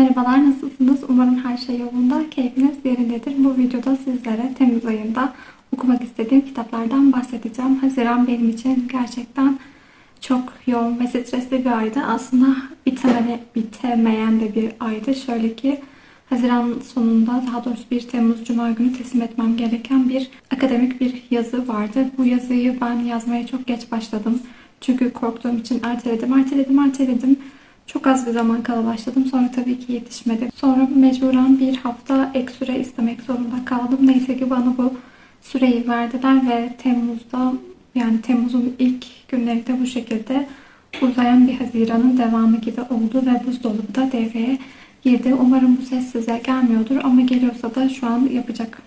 Merhabalar, nasılsınız? Umarım her şey yolunda, keyfiniz yerindedir. Bu videoda sizlere Temmuz ayında okumak istediğim kitaplardan bahsedeceğim. Haziran benim için gerçekten çok yoğun ve stresli bir aydı. Aslında bitemene, bitemeyen de bir aydı. Şöyle ki Haziran sonunda daha doğrusu 1 Temmuz Cuma günü teslim etmem gereken bir akademik bir yazı vardı. Bu yazıyı ben yazmaya çok geç başladım. Çünkü korktuğum için erteledim, erteledim, erteledim. Çok az bir zaman kala başladım. Sonra tabii ki yetişmedi. Sonra mecburen bir hafta ek süre istemek zorunda kaldım. Neyse ki bana bu süreyi verdiler ve Temmuz'da yani Temmuz'un ilk günlerinde bu şekilde uzayan bir Haziran'ın devamı gibi oldu ve buzdolabı da devreye girdi. Umarım bu ses size gelmiyordur ama geliyorsa da şu an yapacak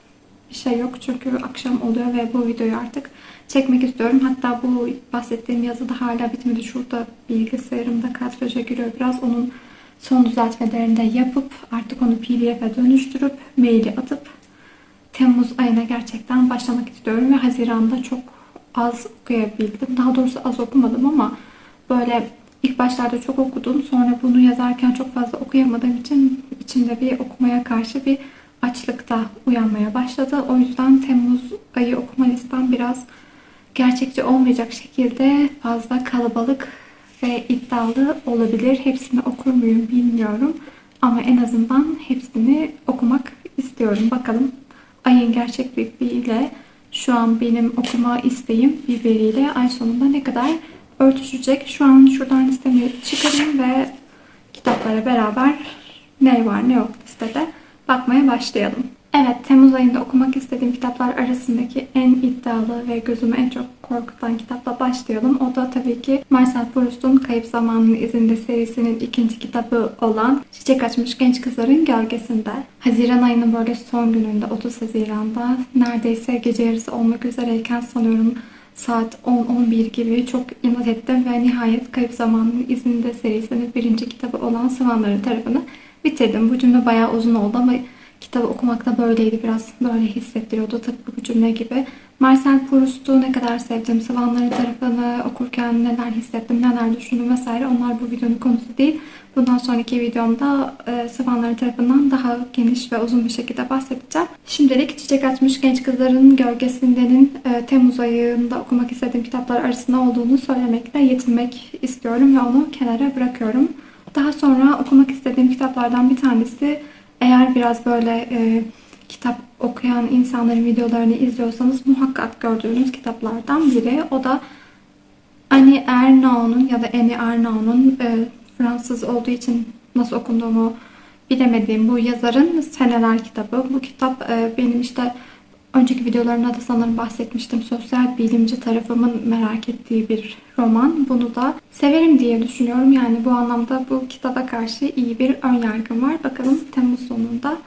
bir şey yok çünkü akşam oluyor ve bu videoyu artık çekmek istiyorum. Hatta bu bahsettiğim yazı da hala bitmedi. Şurada bilgisayarımda kadraja giriyor biraz. Onun son düzeltmelerini de yapıp artık onu pdf'e dönüştürüp maili atıp Temmuz ayına gerçekten başlamak istiyorum ve Haziran'da çok az okuyabildim. Daha doğrusu az okumadım ama böyle ilk başlarda çok okudum. Sonra bunu yazarken çok fazla okuyamadığım için içimde bir okumaya karşı bir açlıkta uyanmaya başladı. O yüzden Temmuz ayı okuma listem biraz gerçekçi olmayacak şekilde fazla kalabalık ve iddialı olabilir. Hepsini okur muyum bilmiyorum. Ama en azından hepsini okumak istiyorum. Bakalım ayın gerçek büyüklüğüyle şu an benim okuma isteğim birbiriyle ay sonunda ne kadar örtüşecek. Şu an şuradan listemi çıkarayım ve kitaplara beraber ne var ne yok listede bakmaya başlayalım. Evet, Temmuz ayında okumak istediğim kitaplar arasındaki en iddialı ve gözümü en çok korkutan kitapla başlayalım. O da tabii ki Marcel Proust'un Kayıp Zamanın İzinde serisinin ikinci kitabı olan Çiçek Açmış Genç Kızların Gölgesinde. Haziran ayının böyle son gününde 30 Haziran'da neredeyse gece yarısı olmak üzereyken sanıyorum saat 10-11 gibi çok inat ettim ve nihayet Kayıp Zamanın İzinde serisinin birinci kitabı olan Sıvanların tarafını bitirdim. Bu cümle bayağı uzun oldu ama kitabı okumakta böyleydi. Biraz böyle hissettiriyordu tıpkı bu cümle gibi. Marcel Proust'u ne kadar sevdim, Sıvanları tarafını okurken neler hissettim, neler düşündüm vesaire onlar bu videonun konusu değil. Bundan sonraki videomda e, Sıvanları tarafından daha geniş ve uzun bir şekilde bahsedeceğim. Şimdilik Çiçek Açmış Genç Kızların Gölgesinde'nin e, Temmuz ayında okumak istediğim kitaplar arasında olduğunu söylemekle yetinmek istiyorum ve onu kenara bırakıyorum. Daha sonra okumak istediğim kitaplardan bir tanesi eğer biraz böyle e, kitap okuyan insanların videolarını izliyorsanız muhakkak gördüğünüz kitaplardan biri. O da Annie Ernaux'un ya da Annie Ernaux'un e, Fransız olduğu için nasıl okunduğumu bilemediğim bu yazarın Seneler kitabı. Bu kitap e, benim işte önceki videolarımda da sanırım bahsetmiştim. Sosyal bilimci tarafımın merak ettiği bir roman. Bunu da severim diye düşünüyorum. Yani bu anlamda bu kitaba karşı iyi bir ön yargım var. Bakalım Temmuz sonunda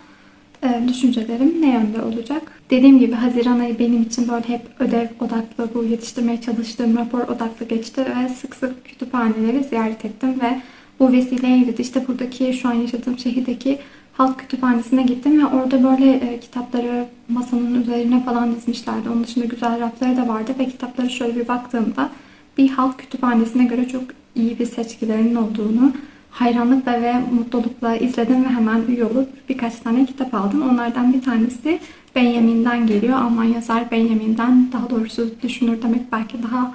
e, düşüncelerim ne yönde olacak? Dediğim gibi Haziran ayı benim için böyle hep ödev odaklı, bu yetiştirmeye çalıştığım rapor odaklı geçti ve sık sık kütüphaneleri ziyaret ettim ve bu vesileyle de işte buradaki şu an yaşadığım şehirdeki halk kütüphanesine gittim ve orada böyle e, kitapları masanın üzerine falan dizmişlerdi. Onun dışında güzel rafları da vardı ve kitapları şöyle bir baktığımda bir halk kütüphanesine göre çok iyi bir seçkilerinin olduğunu hayranlıkla ve mutlulukla izledim ve hemen üye olup birkaç tane kitap aldım. Onlardan bir tanesi Benjamin'den geliyor. Alman yazar Benjamin'den daha doğrusu düşünür demek belki daha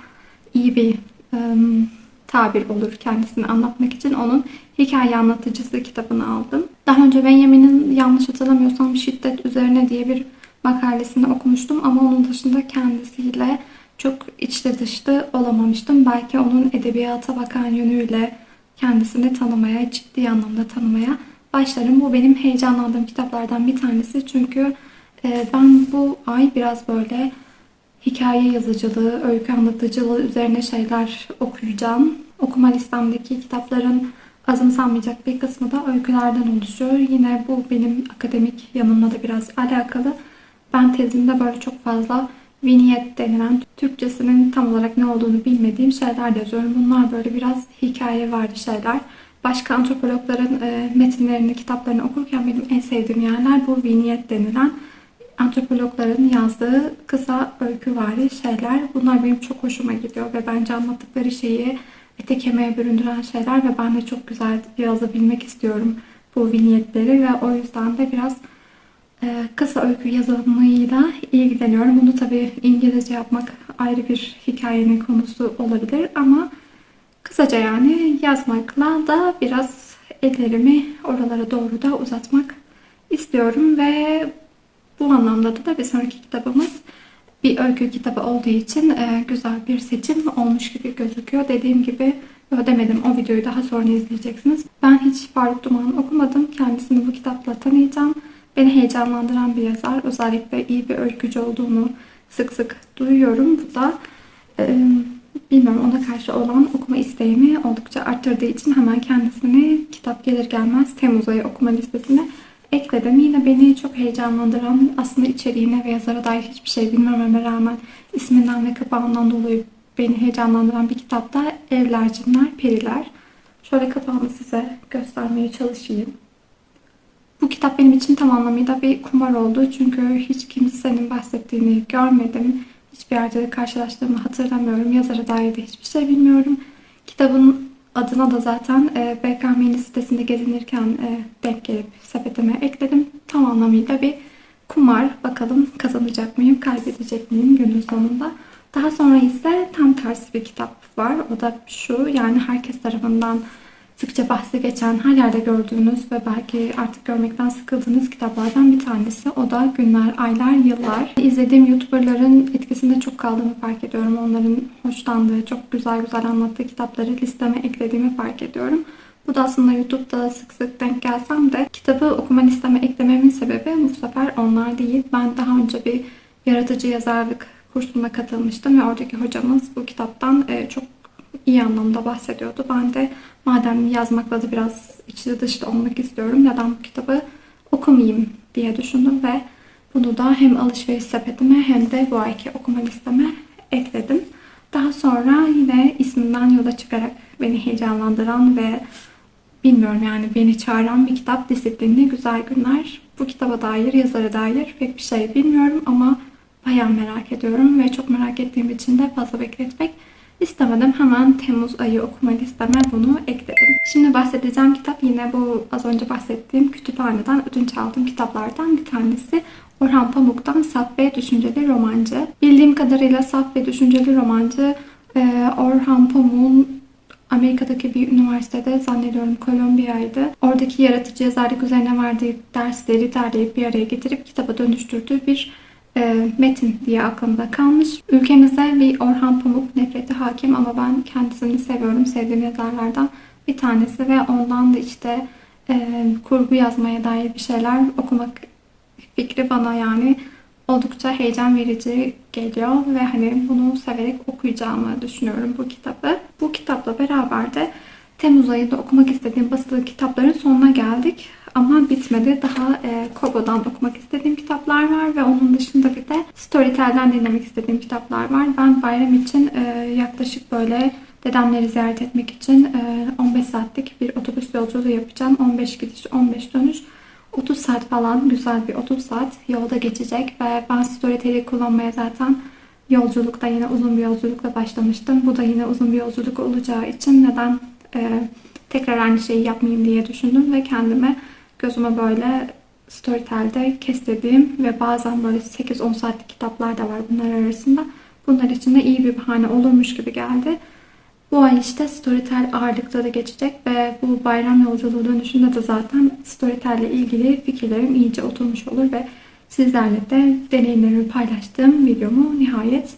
iyi bir ım, tabir olur kendisini anlatmak için. Onun hikaye anlatıcısı kitabını aldım. Daha önce Benjamin'in yanlış hatırlamıyorsam şiddet üzerine diye bir makalesini okumuştum ama onun dışında kendisiyle çok içli dışlı olamamıştım. Belki onun edebiyata bakan yönüyle kendisini tanımaya, ciddi anlamda tanımaya başlarım. Bu benim heyecanlandığım kitaplardan bir tanesi. Çünkü e, ben bu ay biraz böyle hikaye yazıcılığı, öykü anlatıcılığı üzerine şeyler okuyacağım. Okuma listemdeki kitapların azımsanmayacak bir kısmı da öykülerden oluşuyor. Yine bu benim akademik yanımla da biraz alakalı. Ben tezimde böyle çok fazla vignette denilen Türkçesinin tam olarak ne olduğunu bilmediğim şeyler yazıyorum. Bunlar böyle biraz hikaye vardı şeyler. Başka antropologların e, metinlerini, kitaplarını okurken benim en sevdiğim yerler bu vignette denilen antropologların yazdığı kısa öykü vari şeyler. Bunlar benim çok hoşuma gidiyor ve bence anlattıkları şeyi ete kemiğe büründüren şeyler ve ben de çok güzel yazabilmek istiyorum bu vinyetleri ve o yüzden de biraz e, kısa öykü yazımıyla ilgileniyorum. Bunu tabii İngilizce yapmak ayrı bir hikayenin konusu olabilir ama kısaca yani yazmakla da biraz ellerimi oralara doğru da uzatmak istiyorum ve bu anlamda da bir sonraki kitabımız bir öykü kitabı olduğu için e, güzel bir seçim olmuş gibi gözüküyor. Dediğim gibi demedim o videoyu daha sonra izleyeceksiniz. Ben hiç Faruk Duman okumadım. Kendisini bu kitapla tanıyacağım. Beni heyecanlandıran bir yazar. Özellikle iyi bir öykücü olduğunu sık sık duyuyorum. Bu da e, bilmiyorum ona karşı olan okuma isteğimi oldukça arttırdığı için hemen kendisini kitap gelir gelmez Temmuz ayı okuma listesine ekledim. Yine beni çok heyecanlandıran aslında içeriğine ve yazara dair hiçbir şey bilmememe rağmen isminden ve kapağından dolayı beni heyecanlandıran bir kitap da Evler, Cinler, Periler. Şöyle kapağını size göstermeye çalışayım. Bu kitap benim için tam anlamıyla bir kumar oldu. Çünkü hiç kimsenin bahsettiğini görmedim. Hiçbir yerde de karşılaştığımı hatırlamıyorum. Yazara dair de hiçbir şey bilmiyorum. Kitabın adına da zaten e, BKM'nin sitesinde gezinirken e, denk gelip sepetime ekledim. Tam anlamıyla bir kumar. Bakalım kazanacak mıyım, kaybedecek miyim günün sonunda. Daha sonra ise tam tersi bir kitap var. O da şu yani herkes tarafından sıkça bahsi geçen, her yerde gördüğünüz ve belki artık görmekten sıkıldığınız kitaplardan bir tanesi. O da Günler, Aylar, Yıllar. İzlediğim YouTuber'ların etkisinde çok kaldığımı fark ediyorum. Onların hoşlandığı, çok güzel güzel anlattığı kitapları listeme eklediğimi fark ediyorum. Bu da aslında YouTube'da sık sık denk gelsem de kitabı okuma listeme eklememin sebebi bu sefer onlar değil. Ben daha önce bir yaratıcı yazarlık kursuna katılmıştım ve oradaki hocamız bu kitaptan e, çok iyi anlamda bahsediyordu. Ben de madem yazmakla da biraz içli dışlı olmak istiyorum neden bu kitabı okumayayım diye düşündüm ve bunu da hem alışveriş sepetime hem de bu ayki okuma listeme ekledim. Daha sonra yine isminden yola çıkarak beni heyecanlandıran ve bilmiyorum yani beni çağıran bir kitap disiplinli güzel günler. Bu kitaba dair, yazara dair pek bir şey bilmiyorum ama bayağı merak ediyorum ve çok merak ettiğim için de fazla bekletmek istemedim. Hemen Temmuz ayı okuma listeme bunu ekledim. Şimdi bahsedeceğim kitap yine bu az önce bahsettiğim kütüphaneden ödünç aldığım kitaplardan bir tanesi. Orhan Pamuk'tan Saf ve Düşünceli Romancı. Bildiğim kadarıyla Saf ve Düşünceli Romancı e, Orhan Pamuk'un Amerika'daki bir üniversitede zannediyorum Kolombiya'ydı. Oradaki yaratıcı yazarlık üzerine verdiği dersleri derleyip bir araya getirip kitaba dönüştürdüğü bir e, metin diye aklımda kalmış. Ülkemizde bir Orhan Pamuk nefreti hakim ama ben kendisini seviyorum. Sevdiğim yazarlardan bir tanesi ve ondan da işte e, kurgu yazmaya dair bir şeyler okumak fikri bana yani oldukça heyecan verici geliyor ve hani bunu severek okuyacağımı düşünüyorum bu kitabı. Bu kitapla beraber de Temmuz ayında okumak istediğim basılı kitapların sonuna geldik. Ama bitmedi. Daha e, Kobo'dan okumak istediğim kitaplar var ve onun dışında bir de Storytel'den dinlemek istediğim kitaplar var. Ben bayram için e, yaklaşık böyle dedemleri ziyaret etmek için e, 15 saatlik bir otobüs yolculuğu yapacağım. 15 gidiş, 15 dönüş. 30 saat falan güzel bir 30 saat yolda geçecek ve ben Storytel'i kullanmaya zaten yolculukta yine uzun bir yolculukla başlamıştım. Bu da yine uzun bir yolculuk olacağı için neden e, tekrar aynı şeyi yapmayayım diye düşündüm ve kendime gözüme böyle Storytel'de kestirdiğim ve bazen böyle 8-10 saatlik kitaplar da var bunlar arasında. Bunlar için de iyi bir bahane olurmuş gibi geldi. Bu ay işte Storytel ağırlıkta da geçecek ve bu bayram yolculuğu dönüşünde de zaten Storytel ile ilgili fikirlerim iyice oturmuş olur ve sizlerle de deneyimlerimi paylaştığım videomu nihayet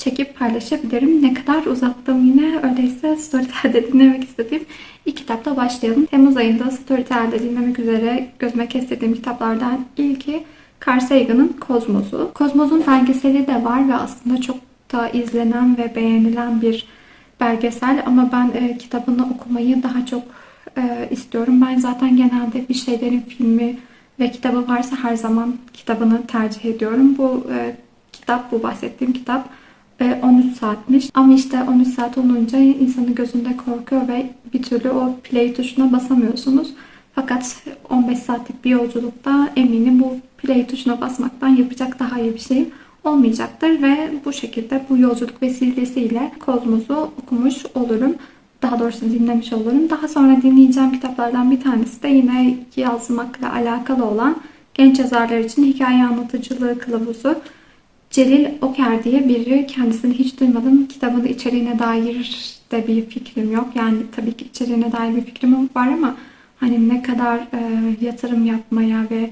çekip paylaşabilirim. Ne kadar uzattım yine öyleyse Storytel'de dinlemek istediğim ilk kitapta başlayalım. Temmuz ayında Storytel'de dinlemek üzere gözüme kestirdiğim kitaplardan ilki Carl Sagan'ın Kozmos'u. Kozmos'un belgeseli de var ve aslında çok da izlenen ve beğenilen bir belgesel ama ben e, kitabını okumayı daha çok e, istiyorum. Ben zaten genelde bir şeylerin filmi ve kitabı varsa her zaman kitabını tercih ediyorum. Bu e, kitap, bu bahsettiğim kitap 13 saatmiş. Ama işte 13 saat olunca insanın gözünde korkuyor ve bir türlü o play tuşuna basamıyorsunuz. Fakat 15 saatlik bir yolculukta eminim bu play tuşuna basmaktan yapacak daha iyi bir şey olmayacaktır ve bu şekilde bu yolculuk vesilesiyle Kozmos'u okumuş olurum. daha doğrusu dinlemiş olurum. Daha sonra dinleyeceğim kitaplardan bir tanesi de yine yazmakla alakalı olan genç yazarlar için hikaye anlatıcılığı kılavuzu. Celil Oker diye biri kendisini hiç duymadım. Kitabın içeriğine dair de bir fikrim yok. Yani tabii ki içeriğine dair bir fikrim var ama hani ne kadar e, yatırım yapmaya ve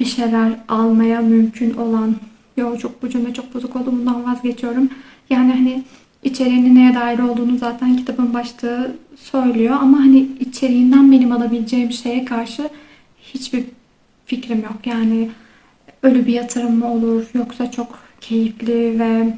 bir şeyler almaya mümkün olan Yo çok bu cümle çok bozuk oldu bundan vazgeçiyorum. Yani hani içeriğinin neye dair olduğunu zaten kitabın başlığı söylüyor ama hani içeriğinden benim alabileceğim şeye karşı hiçbir fikrim yok. Yani ölü bir yatırım mı olur yoksa çok keyifli ve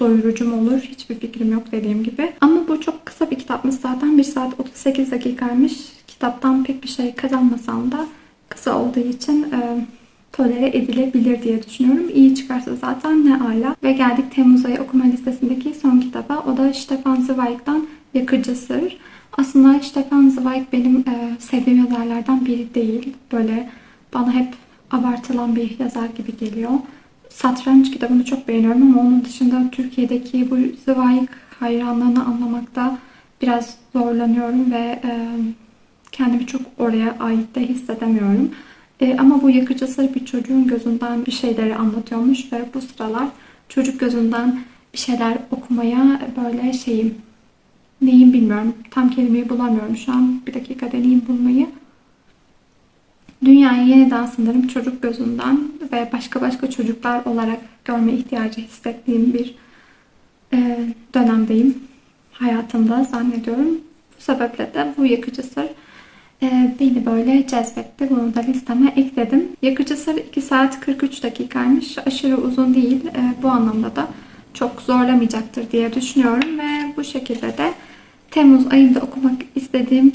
doyurucu mu olur hiçbir fikrim yok dediğim gibi. Ama bu çok kısa bir kitapmış zaten 1 saat 38 dakikaymış. Kitaptan pek bir şey kazanmasam da kısa olduğu için e, tolere edilebilir diye düşünüyorum. İyi çıkarsa zaten ne ala. Ve geldik Temmuz ayı okuma listesindeki son kitaba. O da Stefan Zweig'dan Yakıcı Sır. Aslında Stefan Zweig benim e, sevdiğim yazarlardan biri değil. Böyle bana hep abartılan bir yazar gibi geliyor. Satranç kitabını çok beğeniyorum ama onun dışında Türkiye'deki bu Zweig hayranlığını anlamakta biraz zorlanıyorum ve e, kendimi çok oraya ait de hissedemiyorum. E, ama bu yakıcı sır bir çocuğun gözünden bir şeyleri anlatıyormuş ve bu sıralar çocuk gözünden bir şeyler okumaya böyle şeyim neyim bilmiyorum. Tam kelimeyi bulamıyorum şu an. Bir dakika deneyeyim bulmayı. Dünyayı yeniden sanırım çocuk gözünden ve başka başka çocuklar olarak görme ihtiyacı hissettiğim bir e, dönemdeyim hayatımda zannediyorum. Bu sebeple de bu yakıcı sır e, beni böyle cezbetti. Bunu da listeme ekledim. Yakıcı sır 2 saat 43 dakikaymış. Aşırı uzun değil. E, bu anlamda da çok zorlamayacaktır diye düşünüyorum ve bu şekilde de Temmuz ayında okumak istediğim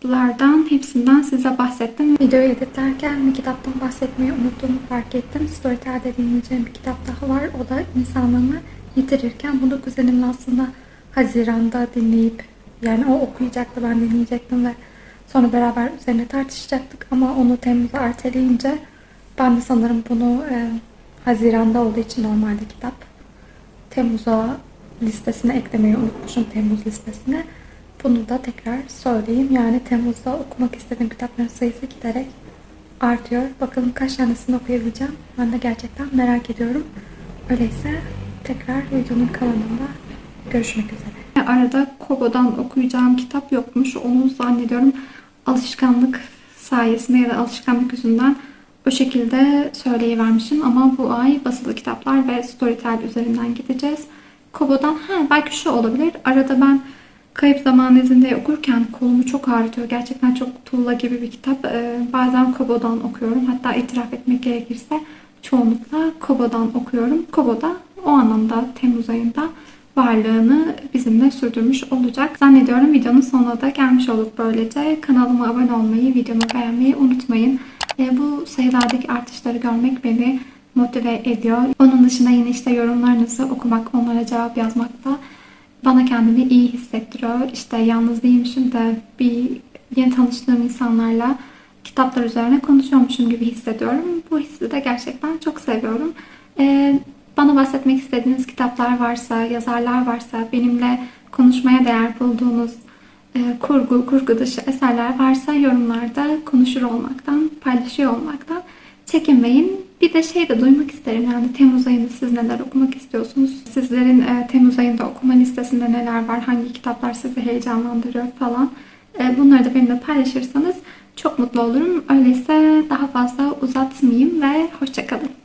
kitaplardan hepsinden size bahsettim. Videoyu editlerken bir kitaptan bahsetmeyi unuttuğumu fark ettim. Storytel'de dinleyeceğim bir kitap daha var. O da insanlığını yitirirken bunu kuzenimle aslında Haziran'da dinleyip yani o okuyacaktı ben dinleyecektim ve sonra beraber üzerine tartışacaktık ama onu Temmuz'a erteleyince ben de sanırım bunu e, Haziran'da olduğu için normalde kitap Temmuz'a listesine eklemeyi unutmuşum Temmuz listesine. Bunu da tekrar söyleyeyim. Yani Temmuz'da okumak istediğim kitapların sayısı giderek artıyor. Bakalım kaç tanesini okuyabileceğim. Ben de gerçekten merak ediyorum. Öyleyse tekrar videonun kalanında görüşmek üzere. Arada Kobo'dan okuyacağım kitap yokmuş. Onu zannediyorum alışkanlık sayesinde ya da alışkanlık yüzünden o şekilde söyleyivermişim. Ama bu ay basılı kitaplar ve Storytel üzerinden gideceğiz. Kobo'dan ha, belki şu olabilir. Arada ben Kayıp Zaman izinde okurken kolumu çok ağrıtıyor. Gerçekten çok tuğla gibi bir kitap. Ee, bazen Kobo'dan okuyorum. Hatta itiraf etmek gerekirse çoğunlukla Kobo'dan okuyorum. Kobo'da o anlamda Temmuz ayında varlığını bizimle sürdürmüş olacak. Zannediyorum videonun sonuna da gelmiş olduk böylece. Kanalıma abone olmayı, videomu beğenmeyi unutmayın. E, bu sayılardaki artışları görmek beni motive ediyor. Onun dışında yine işte yorumlarınızı okumak, onlara cevap yazmak da bana kendimi iyi hissettiriyor. İşte yalnız değilmişim de bir yeni tanıştığım insanlarla kitaplar üzerine konuşuyormuşum gibi hissediyorum. Bu hissi de gerçekten çok seviyorum. Ee, bana bahsetmek istediğiniz kitaplar varsa, yazarlar varsa, benimle konuşmaya değer bulduğunuz e, kurgu, kurgu dışı eserler varsa yorumlarda konuşur olmaktan, paylaşıyor olmaktan çekinmeyin. Bir de şey de duymak isterim yani Temmuz ayında siz neler okumak istiyorsunuz? Sizlerin e, Temmuz ayında okuma listesinde neler var? Hangi kitaplar sizi heyecanlandırıyor falan? E, bunları da benimle paylaşırsanız çok mutlu olurum. Öyleyse daha fazla uzatmayayım ve hoşçakalın.